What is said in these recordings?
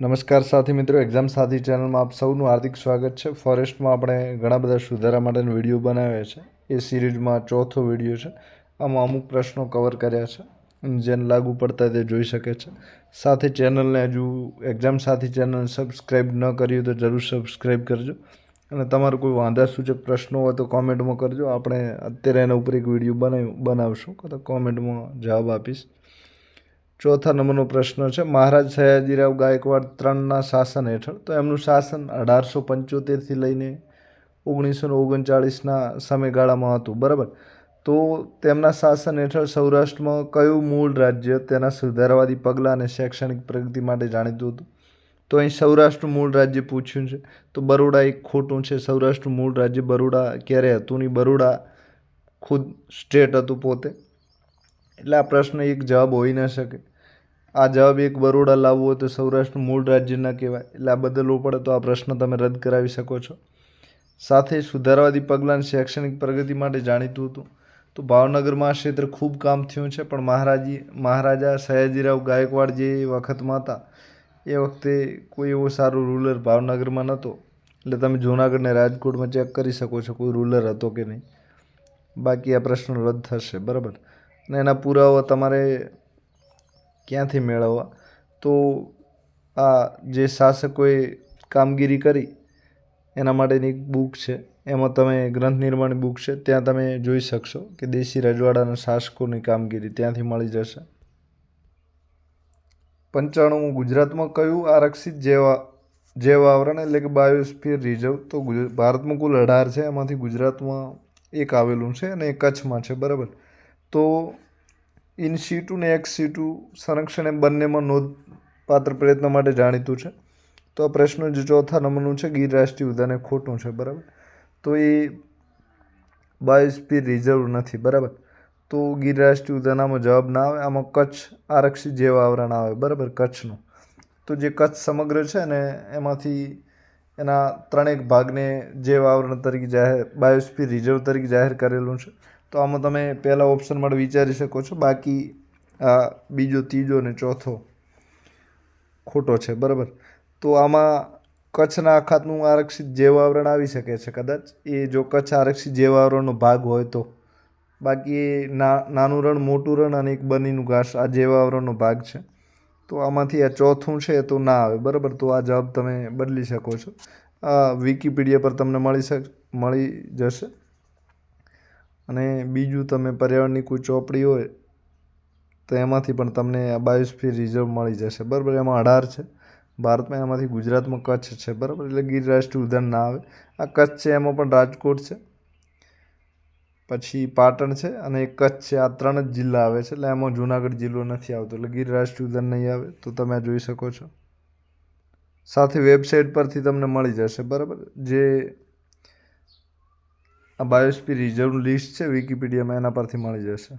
નમસ્કાર સાથી મિત્રો એક્ઝામ સાથી ચેનલમાં આપ સૌનું હાર્દિક સ્વાગત છે. ફોરેસ્ટમાં આપણે ઘણા બધા સુધારા માટેનો વીડિયો બનાવ્યા છે. એ સિરીઝમાં ચોથો વીડિયો છે. આમાં અમુક પ્રશ્નો કવર કર્યા છે. જેને લાગુ પડતા તે જોઈ શકે છે. સાથે ચેનલને હજુ એક્ઝામ સાથી ચેનલ સબસ્ક્રાઈબ ન કરી તો જરૂર સબસ્ક્રાઈબ કરજો. અને તમારો કોઈ વાંધાસૂચક પ્રશ્નો હોય તો કોમેન્ટમાં કરજો. આપણે અત્યારે એના ઉપર એક વીડિયો બનાવ્યું, બનાવશું. તો કોમેન્ટમાં જવાબ આપીશ. ચોથા નંબરનો પ્રશ્ન છે, મહારાજ સયાજીરાવ ગાયકવાડ ત્રણના શાસન હેઠળ. તો એમનું શાસન અઢારસો પંચોતેરથી લઈને ઓગણીસો ઓગણચાળીસના સમયગાળામાં હતું, બરાબર? તો તેમના શાસન હેઠળ સૌરાષ્ટ્રમાં કયું મૂળ રાજ્ય તેના સુધારવાદી પગલાં અને શૈક્ષણિક પ્રગતિ માટે જાણીતું હતું? તો અહીં સૌરાષ્ટ્ર મૂળ રાજ્ય પૂછ્યું છે. તો બરોડા એક ખોટું છે. સૌરાષ્ટ્ર મૂળ રાજ્ય બરોડા ક્યારે હતું નહીં બરોડા ખુદ સ્ટેટ હતું પોતે? એટલે આ પ્રશ્ન એક જવાબ હોઈ ન શકે. આ જવાબ એક બરોડા લાવવો હોય તો સૌરાષ્ટ્ર મૂળ રાજ્ય ન કહેવાય. એટલે આ બદલવું પડે તો આ પ્રશ્ન તમે રદ કરાવી શકો છો. સાથે સુધારવાદી પગલાં શૈક્ષણિક પ્રગતિ માટે જાણીતું હતું. તો ભાવનગરમાં આ ક્ષેત્રે ખૂબ કામ થયું છે, પણ મહારાજી, મહારાજા સયાજીરાવ ગાયકવાડ જે વખતમાં હતા, એ વખતે કોઈ એવો સારો રૂલર ભાવનગરમાં નહોતો. એટલે તમે જૂનાગઢને રાજકોટમાં ચેક કરી શકો છો, કોઈ રૂલર હતો કે નહીં. બાકી આ પ્રશ્ન રદ થશે, બરાબર? અને એના પુરાવા તમારે ક્યાંથી મેળવવા? તો આ જે શાસકોએ કામગીરી કરી, એના માટેની એક બુક છે. એમાં તમે ગ્રંથ નિર્માણ બુક છે. ત્યાં તમે જોઈ શકશો કે દેશી રજવાડાના શાસકોની કામગીરી ત્યાંથી મળી જશે. પંચાણું ગુજરાતમાં કયું આરક્ષિત જેવા, જૈવ આવરણ એટલે કે બાયોસ્ફિયર રિઝર્વ તો ભારતમાં કુલ અઢાર છે. એમાંથી ગુજરાતમાં એક આવેલું છે અને એ કચ્છમાં છે. બરાબર? તો ઇન સીટુ ને એક્સ સીટુ સંરક્ષણ એમ બંનેમાં નોંધપાત્ર પ્રયત્ન માટે જાણીતું છે. તો આ પ્રશ્ન જે ચોથા નંબરનું છે, ગીર રાષ્ટ્રીય ઉદ્યાન એ ખોટું છે, બરાબર? તો એ બાયોસ્ફિયર રિઝર્વ નથી, બરાબર? તો ગીર રાષ્ટ્રીય ઉદ્યાન આમાં જવાબ ના આવે, આમાં કચ્છ આરક્ષિત જેવા આવરણ આવે, બરાબર? કચ્છનું. તો જે કચ્છ સમગ્ર છે ને એમાંથી એના ત્રણેક ભાગને જૈવ આવરણ તરીકે જાહેર, બાયોસ્ફિયર રિઝર્વ તરીકે જાહેર કરેલું છે. તો આમાં તમે પહેલા ઓપ્શન માટે વિચારી શકો છો. બાકી આ બીજો, ત્રીજો અને ચોથો ખોટો છે, બરાબર? તો આમાં કચ્છના અખાતનું આરક્ષિત જૈવ આવરણ આવી શકે છે કદાચ. એ જો કચ્છ આરક્ષિત જૈવ આવરણનો ભાગ હોય તો. બાકી એ નાનું રણ, મોટું રણ અને એક બનીનું ઘાસ આ જૈવ આવરણનો ભાગ છે. તો આમાંથી આ ચોથું છે તો ના આવે, બરાબર? તો આ જવાબ તમે બદલી શકો છો. આ વિકીપીડિયા પર તમને મળી શક, મળી જશે. અને બીજું તમે પર્યાવરણની કોઈ ચોપડી હોય, તો એમાંથી પણ તમને આ બાયોસ્ફિયર રિઝર્વ મળી જશે. બરાબર, એમાં અઢાર છે. ભારતમાં એમાંથી ગુજરાતમાં કચ્છ છે. બરાબર, એટલે ગીર રાષ્ટ્રીય ઉદ્યાન ના આવે. આ કચ્છ છે, એમાં પણ રાજકોટ છે. પછી પાટણ છે અને કચ્છ છે. આ ત્રણ જ જિલ્લા આવે છે, એટલે એમાં જુનાગઢ જિલ્લો નથી આવતો. એટલે ગીર રાષ્ટ્રીય ઉદ્યાન નહીં આવે, તો તમે જોઈ શકો છો. સાથે વેબસાઇટ પરથી તમને મળી જશે. બરાબર, જે આ બાયોસ્પી રિઝર્વનું લિસ્ટ છે, વિકીપીડિયામાં એના પરથી મળી જશે.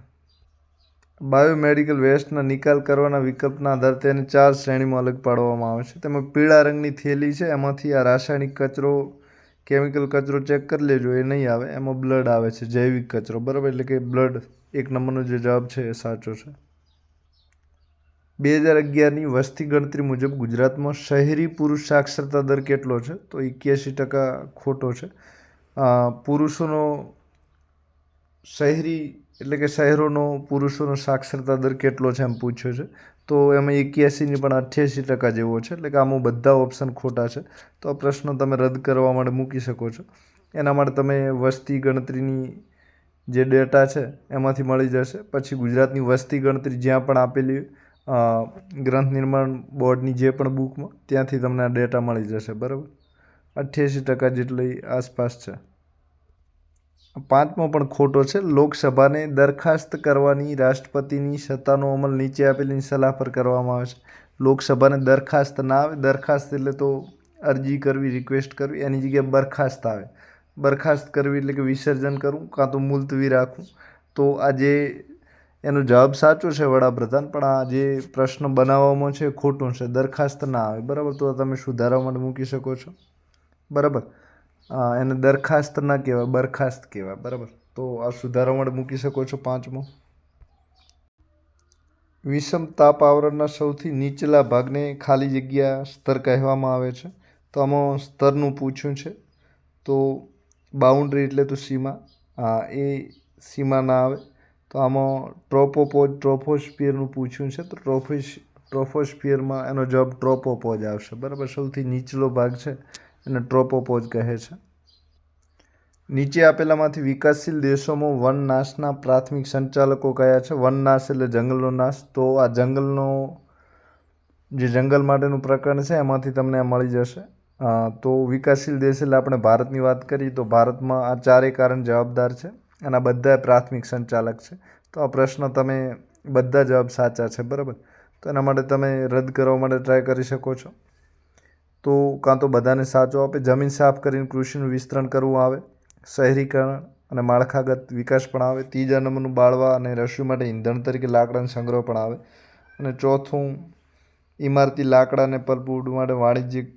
બાયોમેડિકલ વેસ્ટના નિકાલ કરવાના વિકલ્પના આધારે તેને ચાર શ્રેણીમાં અલગ પાડવામાં આવે છે. તેમાં પીળા રંગની થેલી છે, એમાંથી આ રાસાયણિક કચરો, કેમિકલ કચરો ચેક કરી લેજો, એ નહીં આવે, એમાં બ્લડ આવે છે, જૈવિક કચરો, બરાબર? એટલે કે બ્લડ એક નંબરનો જે જવાબ છે એ સાચો છે. બે હજાર અગિયારની વસ્તી ગણતરી મુજબ ગુજરાતમાં શહેરી પુરુષ સાક્ષરતા દર કેટલો છે? તો એક્યાસી ટકા ખોટો છે. પુરુષોનો શહેરી, એટલે કે શહેરોનો પુરુષોનો સાક્ષરતા દર કેટલો છે એમ પૂછ્યો છે. તો એમાં એક્યાસીની પણ અઠ્યાસી ટકા જેવો છે, એટલે કે આમાં બધા ઓપ્શન ખોટા છે. તો આ પ્રશ્ન તમે રદ કરવા માટે મૂકી શકો છો. એના માટે તમે વસ્તી ગણતરીની જે ડેટા છે, એમાંથી મળી જશે. પછી ગુજરાતની વસ્તી ગણતરી જ્યાં પણ આપેલી ગ્રંથ નિર્માણ બોર્ડની જે પણ બુકમાં ત્યાંથી તમને આ ડેટા મળી જશે. બરાબર? અઠ્યાસી ટકા જેટલી આસપાસ છે. પાંચમો પણ ખોટો છે. લોકસભાને દરખાસ્ત કરવાની રાષ્ટ્રપતિની સત્તાનો અમલ નીચે આપેલી સલાહ પર કરવામાં આવે છે. લોકસભાને દરખાસ્ત ના આવે, દરખાસ્ત એટલે તો અરજી કરવી રિક્વેસ્ટ કરવી, એની જગ્યાએ બરખાસ્ત આવે. બરખાસ્ત કરવી એટલે કે વિસર્જન કરવું, કાં તો મુલતવી રાખવું. તો આ જે એનો જવાબ સાચો છે વડાપ્રધાન, પણ આ જે પ્રશ્ન બનાવવામાં છે ખોટું છે. દરખાસ્ત ના આવે. બરાબર? તો તમે સુધારા માટે મૂકી શકો છો. બરાબર? એને દરખાસ્ત ના કહેવાય, બરખાસ્ત કહેવાય, બરાબર? તો આ સુધારવા મૂકી શકો છો પાંચમો. વિષમ તાપ આવરણના સૌથી નીચલા ભાગને ખાલી જગ્યા સ્તર કહેવામાં આવે છે. તો આમાં સ્તરનું પૂછ્યું છે. તો બાઉન્ડ્રી એટલે તો સીમા. હા એ સીમા ના આવે. તો આમાં ટ્રોપોપોજ ટ્રોફોસ્ફિયરનું પૂછ્યું છે. તો ટ્રોફિસ, ટ્રોફોસ્ફિયરમાં એનો જવાબ ટ્રોપોપોજ આવશે. બરાબર? સૌથી નીચલો ભાગ છે. એને ટ્રોપોપોઝ કહે છે. નીચે આપેલામાંથી વિકાસશીલ દેશોમાં વન નાશના પ્રાથમિક સંચાલકો કયા છે? વન નાશ એટલે જંગલનો નાશ. તો આ જંગલનો, જે જંગલ માટેનું પ્રકરણ છે, એમાંથી તમને આ મળી જશે. તો વિકાસશીલ દેશ એટલે આપણે ભારતની વાત કરીએ તો ભારતમાં આ ચારેય કારણ જવાબદાર છે અને આ બધા પ્રાથમિક સંચાલક છે. તો આ પ્રશ્ન તમે બધા જવાબ સાચા છે, બરાબર? તો એના માટે તમે રદ કરવા માટે ટ્રાય કરી શકો છો. તો કાં તો બધાને સાચો આપે, જમીન સાફ કરીને કૃષિનું વિસ્તરણ કરવું આવે, શહેરીકરણ અને માળખાગત વિકાસ પણ આવે ત્રીજા નંબરનું બાળવા અને રસોઈ માટે ઈંધણ તરીકે લાકડાનો સંગ્રહ પણ આવે. અને ચોથું ઇમારતી લાકડા અને પલ્પવુડ માટે વાણિજ્યિક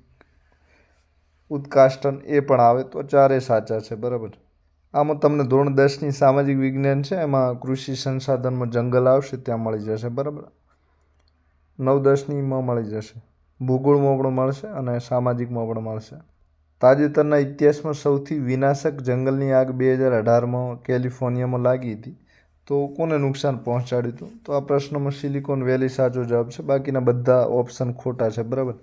ઉત્કાષ્ટન એ પણ આવે, તો ચારે સાચા છે, બરાબર. આમાં તમને ધોરણ દસની સામાજિક વિજ્ઞાન છે, એમાં કૃષિ સંસાધનમાં જંગલ આવશે, ત્યાં મળી જશે, બરાબર. નવ દસનીમાં મળી જશે. ભૂગોળમાં પણ મળશે અને સામાજિકમાં પણ મળશે. તાજેતરના ઇતિહાસમાં સૌથી વિનાશક જંગલની આગ બે હજાર અઢારમાં કેલિફોર્નિયામાં લાગી હતી. તો કોને નુકસાન પહોંચાડ્યું હતું? તો આ પ્રશ્નમાં સિલિકોન વેલી સાચો જવાબ છે. બાકીના બધા ઓપ્શન ખોટા છે, બરાબર?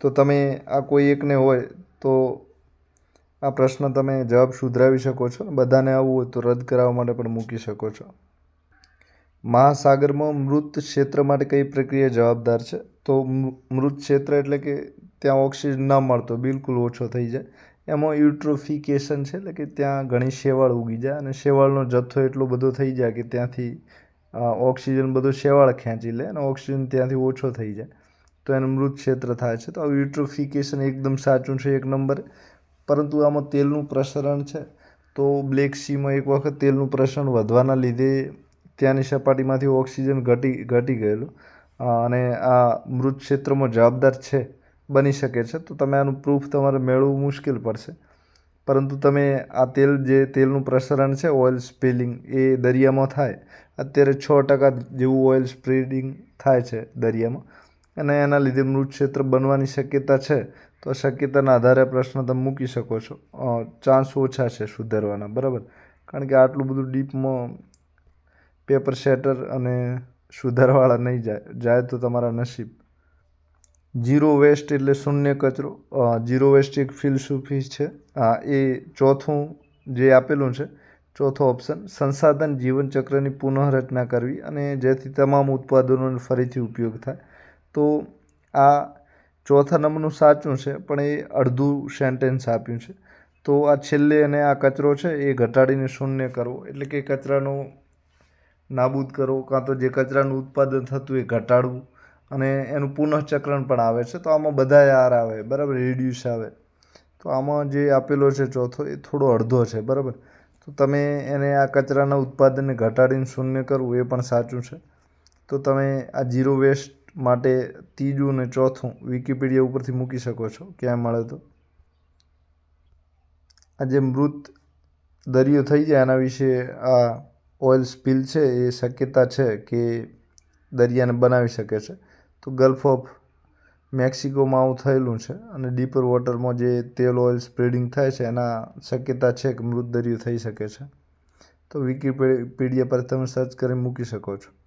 તો તમે આ કોઈ એકને હોય તો આ પ્રશ્ન તમે જવાબ સુધરાવી શકો છો બધાને આવવું હોય તો રદ કરાવવા માટે પણ મૂકી શકો છો. મહાસાગરમાં મૃત ક્ષેત્ર માટે કઈ પ્રક્રિયા જવાબદાર છે? તો મૃત ક્ષેત્ર એટલે કે ત્યાં ઓક્સિજન ન મળતો, બિલકુલ ઓછો થઈ જાય. એમાં યુટ્રોફિકેશન છે, એટલે કે ત્યાં ઘણી શેવાળ ઉગી જાય અને શેવાળનો જથ્થો એટલો બધો થઈ જાય કે ત્યાંથી ઓક્સિજન બધો શેવાળ ખેંચી લે અને ઓક્સિજન ત્યાંથી ઓછો થઈ જાય. તો એનું મૃત ક્ષેત્ર થાય છે. તો યુટ્રોફિકેશન એકદમ સાચું છે, એક નંબર. પરંતુ આમાં તેલનું પ્રસરણ છે. તો બ્લેક સીમાં એક વખત તેલનું પ્રસરણ વધવાના લીધે ત્યાંની સપાટીમાંથી ઓક્સિજન ઘટી ઘટી ગયેલું. અને આ મૃત ક્ષેત્રમાં જવાબદાર છે, બની શકે છે. તો તમે આનું પ્રૂફ તમારે મેળવવું મુશ્કેલ પડશે. પરંતુ તમે આ તેલ જે તેલનું પ્રસરણ છે ઓઇલ સ્પિલિંગ એ દરિયામાં થાય. અત્યારે છ ટકા જેવું ઓઇલ સ્પ્રેડિંગ થાય છે દરિયામાં. અને એના લીધે મૃત ક્ષેત્ર બનવાની શક્યતા છે. તો શક્યતાના આધારે પ્રશ્ન તમે મૂકી શકો છો. ચાન્સ ઓછા છે સુધારવાના. બરાબર? કારણ કે આટલું બધું ડીપમાં પેપર શેટર અને સુધારવાળા નહીં જાય જાય તો તમારા નસીબ. જીરો વેસ્ટ એટલે શૂન્ય કચરો. જીરો વેસ્ટ એક ફિલસૂફી છે. હા એ ચોથું જે આપેલું છે, ચોથો ઓપ્શન, સંસાધન જીવનચક્રની પુનઃરચના કરવી અને જેથી તમામ ઉત્પાદનોનો ફરીથી ઉપયોગ થાય. તો આ ચોથા નંબરનું સાચું છે, પણ એ અડધું સેન્ટેન્સ આપ્યું છે. તો આ છેલ્લે અને આ કચરો છે, એ ઘટાડીને શૂન્ય કરવો. એટલે કે કચરાનો નાબૂદ કરવો કાં તો જે કચરાનું ઉત્પાદન થતું એ ઘટાડવું અને એનું પુનઃચક્રણ પણ આવે છે. તો આમાં બધા આર આવે, બરાબર? રિડ્યુસ આવે. તો આમાં જે આપેલો છે ચોથો એ થોડો અડધો છે, બરાબર? તો તમે એને આ કચરાના ઉત્પાદનને ઘટાડીને શૂન્ય કરવું એ પણ સાચું છે. તો તમે આ જીરો વેસ્ટ માટે ત્રીજું અને ચોથું વિકિપીડિયા ઉપરથી મૂકી શકો છો ક્યાં મળે તો. આ જે મૃત દરિયો થઈ જાય એના વિશે આ ઓઇલ સ્પિલ છે એ શક્યતા છે કે દરિયાને બનાવી શકે છે. તો ગલ્ફ ઓફ મેક્સિકોમાં આવું થયેલું છે અને ડીપર વોટરમાં જે તેલ ઓઇલ સ્પ્રેડિંગ થાય છે એના શક્યતા છે કે મૃત દરિયો થઈ શકે છે. તો વિકીપીડિયા પર તમે સર્ચ કરી મૂકી શકો છો.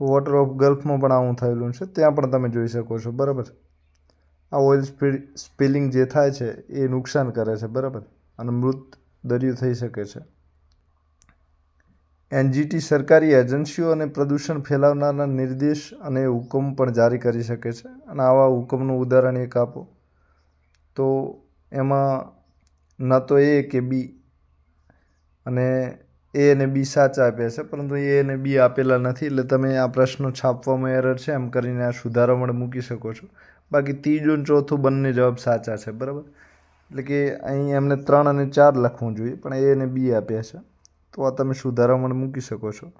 વોટર ઓફ ગલ્ફમાં પણ આવું થયેલું છે. ત્યાં પણ તમે જોઈ શકો છો. બરાબર આ ઓઇલ સ્પિલિંગ જે થાય છે, એ નુકસાન કરે છે. બરાબર? અને મૃત દરિયો થઈ શકે છે. એનજીટી સરકારી એજન્સીઓ અને પ્રદૂષણ ફેલાવનારના નિર્દેશ અને હુકમ પણ જારી કરી શકે છે. અને આવા હુકમનું ઉદાહરણ એક આપો. તો એમાં ન તો એ કે બી. અને એ અને બી સાચા આપ્યા છે, પરંતુ એ અને બી આપેલા નથી, એટલે તમે આ પ્રશ્નો છાપવામાં એરર છે, એમ કરીને આ સુધારો માટે મૂકી શકો છો. બાકી ત્રીજું અને ચોથું બંને જવાબ સાચા છે, બરાબર? એટલે કે અહીં એમને ત્રણ અને ચાર લખવું જોઈએ, પણ એ અને બી આપ્યા છે. તો આ તમે સુધારો માટે મૂકી શકો છો.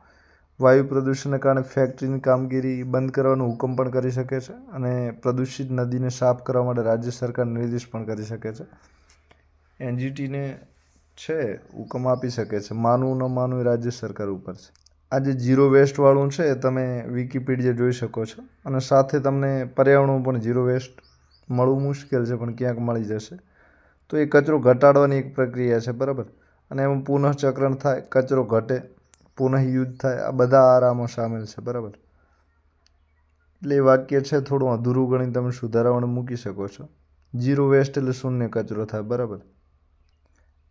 વાયુ પ્રદૂષણને કારણે ફેક્ટરીની કામગીરી બંધ કરવાનો હુકમ પણ કરી શકે છે અને પ્રદૂષિત નદીને સાફ કરવા માટે રાજ્ય સરકાર નિર્દેશ પણ કરી શકે છે. એનજીટીને છે હુકમ આપી શકે છે. માનવું ન માનવું એ રાજ્ય સરકાર ઉપર છે. આ જે ઝીરો વેસ્ટવાળું છે, તમે વિકીપીડિયા જોઈ શકો છો. અને સાથે તમને પર્યાવરણમાં પણ ઝીરો વેસ્ટ મળવું મુશ્કેલ છે, પણ ક્યાંક મળી જશે. તો એ કચરો ઘટાડવાની એક પ્રક્રિયા છે, બરાબર? અને એમાં પુનઃચક્રણ થાય, કચરો ઘટે પુનઃ યુઝ થાય, આ બધા આરામો સામેલ છે, બરાબર? એટલે એ વાક્ય છે, થોડું અધૂરું ગણી તમે સુધારાઓને મૂકી શકો છો. ઝીરો વેસ્ટ એટલે શૂન્ય કચરો થાય, બરાબર?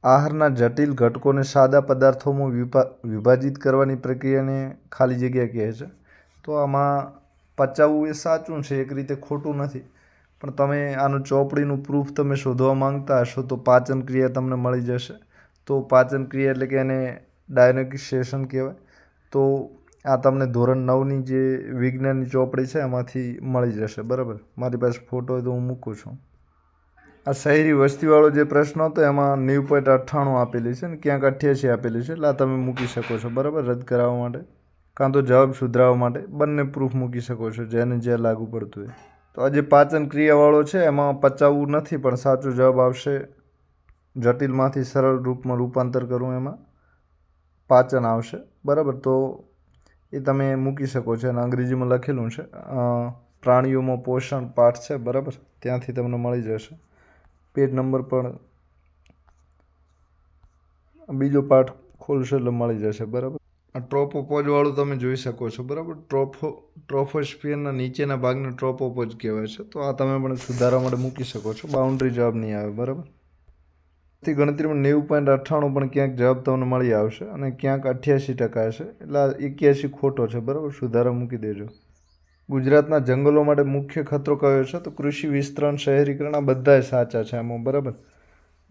આહારના જટિલ ઘટકોને સાદા પદાર્થોમાં વિભા, વિભાજિત કરવાની પ્રક્રિયાને ખાલી જગ્યા કહે છે. તો આમાં પચાવવું એ સાચું છે, એક રીતે ખોટું નથી. પણ તમે આનું ચોપડીનું પ્રૂફ તમે શોધવા માંગતા હશો તો પાચન ક્રિયા તમને મળી જશે. તો પાચન ક્રિયા એટલે કે એને ડાયનેક્સેશન કહેવાય. તો આ તમને ધોરણ નવની જે વિજ્ઞાનની ચોપડી છે એમાંથી મળી જશે. બરાબર? મારી પાસે ફોટો હોય તો હું મૂકું છું. આ શહેરી વસ્તીવાળો જે પ્રશ્ન હતો, એમાં નેવું પોઈન્ટ અઠ્ઠાણું આપેલી છે ને, ક્યાંક અઠ્યાસી આપેલી છે, એટલે આ તમે મૂકી શકો છો, બરાબર? રદ કરાવવા માટે. કાં તો જવાબ સુધરાવવા માટે. બંને પ્રૂફ મૂકી શકો છો, જેને જે લાગુ પડતું હોય. તો આ જે પાચન ક્રિયાવાળો છે, એમાં પચાવવું નથી, પણ સાચો જવાબ આવશે જટિલમાંથી સરળ રૂપમાં રૂપાંતર કરવું એમાં. પાચન આવશે, બરાબર? તો એ તમે મૂકી શકો છો અને અંગ્રેજીમાં લખેલું છે પ્રાણીઓમાં પોષણ પાઠ છે, બરાબર? ત્યાંથી તમને મળી જશે. પેજ નંબર પણ બીજો પાઠ ખોલશો એટલે મળી જશે, બરાબર? આ ટ્રોપોપોજવાળું તમે જોઈ શકો છો, બરાબર? ટ્રોફો ટ્રોફોસ્ફિયરના નીચેના ભાગને ટ્રોપોપોજ કહેવાય છે. તો આ તમે પણ સુધારવા માટે મૂકી શકો છો. બાઉન્ડ્રી જવાબ નહીં આવે, બરાબર? થી ગણતરીમાં નેવું પોઈન્ટ અઠ્ઠાણું પણ ક્યાંક જવાબ તમને મળી આવશે અને ક્યાંક અઠ્યાસી ટકા હશે. એટલે આ એક્યાસી ખોટો છે, બરાબર? સુધારા મૂકી દેજો. ગુજરાતના જંગલો માટે મુખ્ય ખતરો કયો છે? તો કૃષિ વિસ્તરણ શહેરીકરણ આ બધાય સાચા છે આમાં, બરાબર?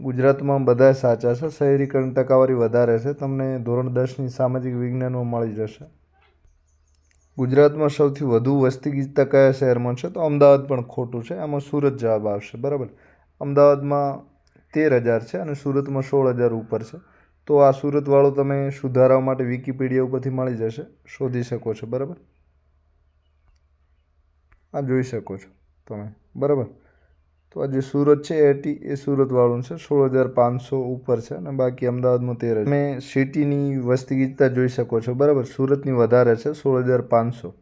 ગુજરાતમાં બધાય સાચા છે. શહેરીકરણ ટકાવારી વધારે છે. તમને ધોરણ દસની સામાજિક વિજ્ઞાનમાં મળી જશે. ગુજરાતમાં સૌથી વધુ વસ્તી ગીચતા કયા શહેરમાં છે? તો અમદાવાદ પણ ખોટું છે. આમાં સુરત જવાબ આવશે, બરાબર? અમદાવાદમાં તેર હજાર છે અને સુરતમાં સોળ હજાર ઉપર છે. તો આ સુરતવાળો તમે સુધારા માટે વિકીપીડિયા ઉપરથી મળી જશે, શોધી શકો છો, બરાબર? આ જોઈ શકો છો તમે. બરાબર? તો આ જે સુરત છે એટી એ સુરતવાળું છે સોળ હજાર પાંચસો ઉપર છે અને બાકી અમદાવાદમાં તેર તમે સિટીની વસ્તી ગીચતા જોઈ શકો છો. બરાબર? સુરતની વધારે છે સોળ હજાર પાંચસો.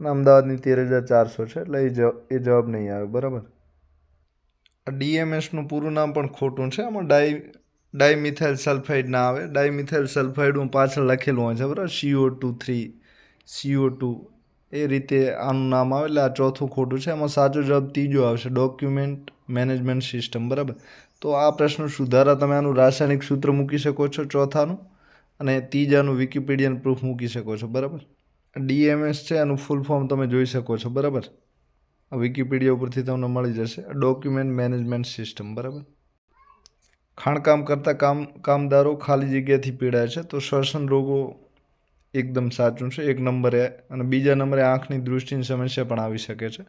અને અમદાવાદની તેર હજાર ચારસો છે, એટલે એ એ જવાબ નહીં આવે. બરાબર? આ ડીએમએસનું પૂરું નામ પણ ખોટું છે. આમાં ડાઈ ડાયમિથાઇલ સલ્ફાઇડ ના આવે. ડાયમિથાઇલ સલ્ફાઇડનું પાછળ લખેલું હોય છે. બરાબર? CO two three, CO two એ રીતે આનું નામ આવે આ ચોથું ખોટું છે. એમાં સાચો જવાબ ત્રીજો આવશે ડોક્યુમેન્ટ મેનેજમેન્ટ સિસ્ટમ બરાબર? તો આ પ્રશ્ન સુધારા, તમે આનું રાસાયણિક સૂત્ર મૂકી શકો છો ચોથાનું અને ત્રીજાનું વિકિપીડિયન પ્રૂફ મૂકી શકો છો, બરાબર? ડીએમએસ છે, એનું ફૂલ ફોર્મ તમે જોઈ શકો છો, બરાબર? વિકિપીડિયા ઉપરથી તમને મળી જશે. ડોક્યુમેન્ટ મેનેજમેન્ટ સિસ્ટમ બરાબર? ખાણકામ કરતા કામ, કામદારો ખાલી જગ્યાથી પીડાય છે. તો શ્વસન રોગો એકદમ સાચું છે. એક નંબરે અને બીજા નંબરે આંખની દૃષ્ટિની સમસ્યા પણ આવી શકે છે.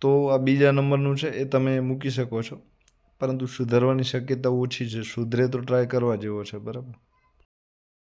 તો આ બીજા નંબરનું છે એ તમે મૂકી શકો છો. પરંતુ સુધારવાની શક્યતા ઓછી છે. સુધરે તો ટ્રાય કરવા જેવો છે. બરાબર?